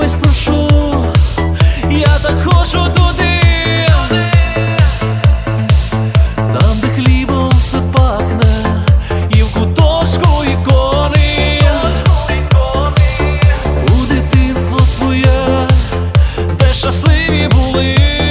весь прошу, я так хочу туди, там, де хлібом все і в куточку ікони, у дитинство своє, де щасливі були.